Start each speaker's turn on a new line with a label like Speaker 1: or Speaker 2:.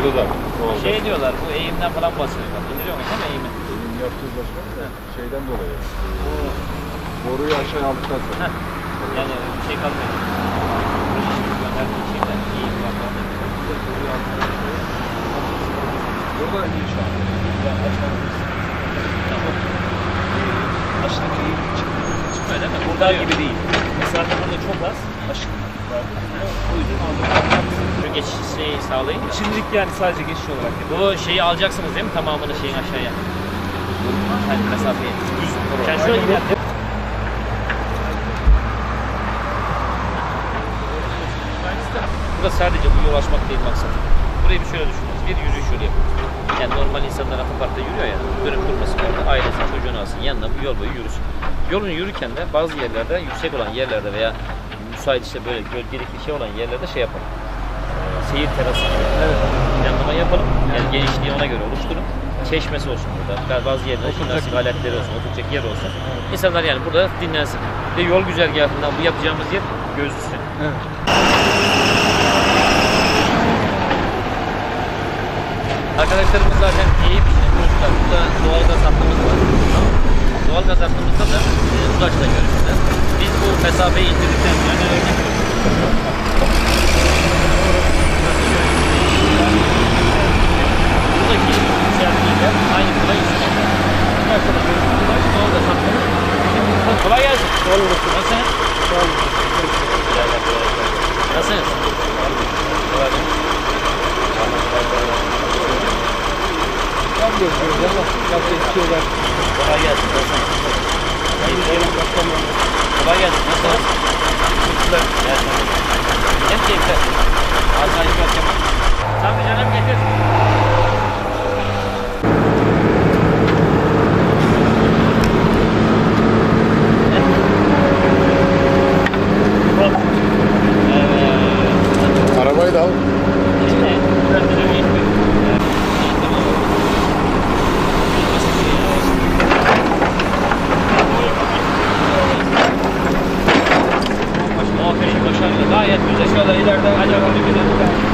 Speaker 1: Orada da. Orada. Şey
Speaker 2: diyorlar bu eğimden falan basıyorlar. Biliyor musun değil mi eğimi?
Speaker 1: Benim yaptığımız başkanım da şeyden dolayı. e, Boruyu aşağı aldıktan sonra.
Speaker 2: Heh.
Speaker 1: Yani
Speaker 2: şey kalmıyor. Bu şişi gönderdiği şeyden eğim var.
Speaker 1: Burada iyi şu an.
Speaker 3: Aşırı
Speaker 1: iyi çıkıyor.
Speaker 2: Öyle mi? Bunlar gibi
Speaker 3: değil. Mesafe burada çok
Speaker 4: az.
Speaker 2: Aşırı.
Speaker 3: O
Speaker 4: yüzden aldım.
Speaker 2: Şu geçiş şeyi sağlayın.
Speaker 4: Şimdilik yani sadece geçiş olarak.
Speaker 2: Bu şeyi alacaksınız değil mi? Tamamını şeyin aşağıya. Yani mesafeyi.
Speaker 1: Sen
Speaker 2: şöyle gel. Burada sadece bu yol açmak değil maksat. Burayı bir şöyle düşünün. Bir yürüyüş yolu yapın. Yani normal insanlar otoparkta yürüyor ya. Dönüp durmasın orada. Ailesi çocuğunu alsın. Yanına bu yol boyu yürüsün. Yolun yürürken de bazı yerlerde yüksek olan yerlerde veya müsait işte böyle gölgelik bir şey olan yerlerde şey yapalım. Seyir terası gibi. Planlama yapalım. Yani genişliği ona göre oluşturun. Çeşmesi olsun burada. Bazı yerlerde jimnastik aletleri olsun, oturacak yer olsun. İnsanlar yani burada dinlensin. Bir de yol güzergahından bu yapacağımız yer gözlüsün. Arkadaşlarımız zaten iyi pişirmişler. Burada doğal gaz hattımız var. Tamam. Doğal gaz hattımızda da e, Udaç'ta görüşürüz. Biz bu mesafeyi indirdikten sonra örnek
Speaker 4: Nasılsınız?
Speaker 2: Nasılsınız?
Speaker 4: Tam gözüküyor ama yapacak bir şey var.
Speaker 2: Kolay gelsin. Nasılsınız? Kolay gelsin. Nasılsınız? Teşekkürler. Gerçekten. Hep keyifler. Ağzına açmak yapmak. Sen bir canım getir. aşağıda gayet güzel. Şöyle ileride acaba bir